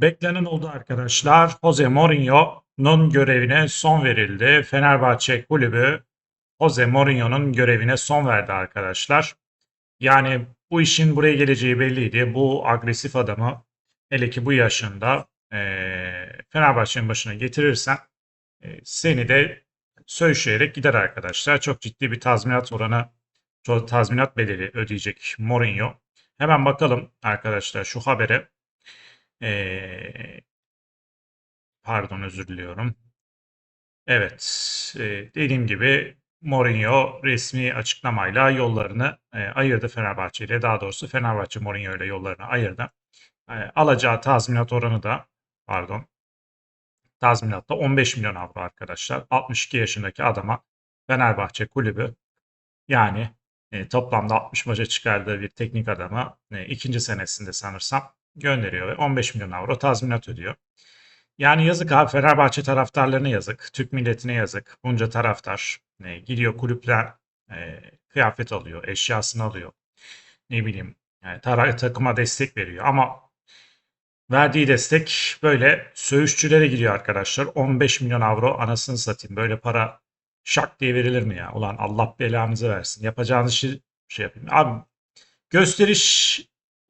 Beklenen oldu arkadaşlar. Jose Mourinho'nun görevine son verildi. Fenerbahçe kulübü Jose Mourinho'nun görevine son verdi arkadaşlar. Yani bu işin buraya geleceği belliydi. Bu agresif adamı hele ki bu yaşında eee Fenerbahçe'nin başına getirirsen eee, seni de söğüşleyerek gider arkadaşlar. Çok ciddi bir tazminat oranı, çok tazminat bedeli ödeyecek Mourinho. Hemen bakalım arkadaşlar şu habere. Eee, pardon özür diliyorum. Evet, eee, dediğim gibi Mourinho resmi açıklamayla yollarını eee, ayırdı Fenerbahçe ile. Daha doğrusu Fenerbahçe Mourinho ile yollarını ayırdı. Eee, alacağı tazminat oranı da pardon tazminat da 15 milyon avro arkadaşlar. 62 yaşındaki adama Fenerbahçe kulübü yani e, toplamda 60 maça çıkardığı bir teknik adamı e, ikinci senesinde sanırsam gönderiyor ve 15 milyon avro tazminat ödüyor. Yani yazık abi Fenerbahçe taraftarlarına yazık, Türk milletine yazık. Bunca taraftar e, gidiyor kulüpler e, kıyafet alıyor, eşyasını alıyor. Ne bileyim yani takıma destek veriyor ama verdiği destek böyle söğüşçülere gidiyor arkadaşlar. 15 milyon avro anasını satayım. Böyle para şak diye verilir mi ya? Ulan Allah belanızı versin. Yapacağınız işi şey yapayım. Abi gösteriş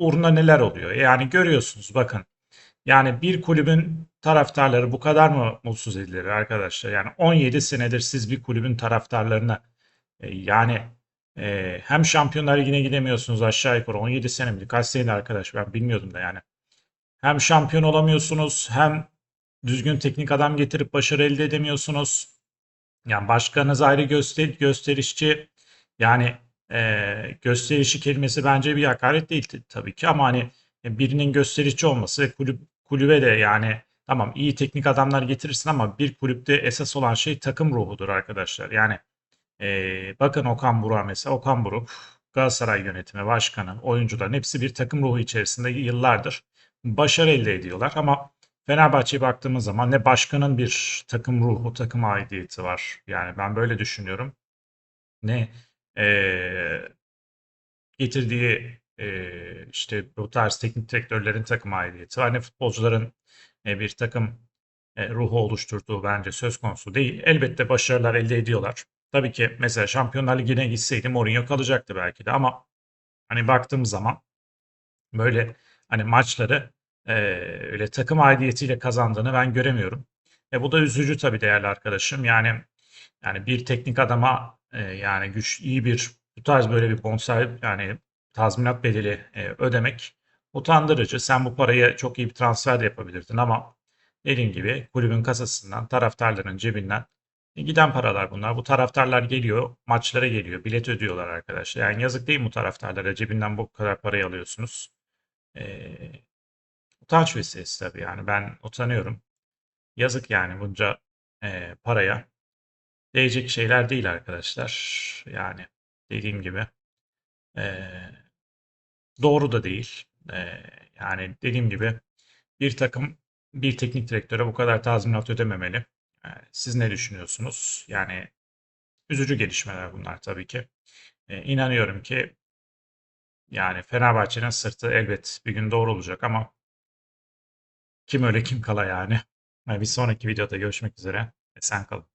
uğruna neler oluyor? Yani görüyorsunuz bakın. Yani bir kulübün taraftarları bu kadar mı mutsuz edilir arkadaşlar? Yani 17 senedir siz bir kulübün taraftarlarına e, yani e, hem Şampiyonlar Ligi'ne gidemiyorsunuz aşağı yukarı 17 sene mi? Kaç senedir arkadaş ben bilmiyordum da yani. Hem şampiyon olamıyorsunuz hem düzgün teknik adam getirip başarı elde edemiyorsunuz. Yani başkanınız ayrı göster gösterişçi yani e, gösterişi kelimesi bence bir hakaret değil tabii ki ama hani birinin gösterişçi olması kulüp, kulübe de yani tamam iyi teknik adamlar getirirsin ama bir kulüpte esas olan şey takım ruhudur arkadaşlar. Yani e, bakın Okan Buruk'a mesela Okan Buruk Galatasaray yönetimi, başkanı, oyuncuların hepsi bir takım ruhu içerisinde yıllardır başarı elde ediyorlar ama Fenerbahçe'ye baktığımız zaman ne başkanın bir takım ruhu, takım aidiyeti var. Yani ben böyle düşünüyorum. Ne eee, getirdiği eee, işte bu tarz teknik direktörlerin takım aidiyeti var. Ne futbolcuların e, bir takım e, ruhu oluşturduğu bence söz konusu değil. Elbette başarılar elde ediyorlar. Tabii ki mesela Şampiyonlar Ligi'ne gitseydi Mourinho kalacaktı belki de ama hani baktığımız zaman böyle hani maçları e, öyle takım aidiyetiyle kazandığını ben göremiyorum. E bu da üzücü tabii değerli arkadaşım. Yani yani bir teknik adama e, yani güç iyi bir bu tarz böyle bir bonservis yani tazminat bedeli e, ödemek utandırıcı. Sen bu parayı çok iyi bir transfer de yapabilirdin ama dediğim gibi kulübün kasasından, taraftarların cebinden e, giden paralar bunlar. Bu taraftarlar geliyor, maçlara geliyor, bilet ödüyorlar arkadaşlar. Yani yazık değil mi bu taraftarlara? Cebinden bu kadar parayı alıyorsunuz. E, utanç vesilesi tabii yani ben utanıyorum. Yazık yani bunca e, paraya değecek şeyler değil arkadaşlar. Yani dediğim gibi e, doğru da değil. E, yani dediğim gibi bir takım bir teknik direktöre bu kadar tazminat ödememeli. E, siz ne düşünüyorsunuz? Yani üzücü gelişmeler bunlar tabii ki. E, inanıyorum ki yani Fenerbahçe'nin sırtı elbet bir gün doğru olacak ama kim öyle kim kala yani. Bir sonraki videoda görüşmek üzere. Esen kalın.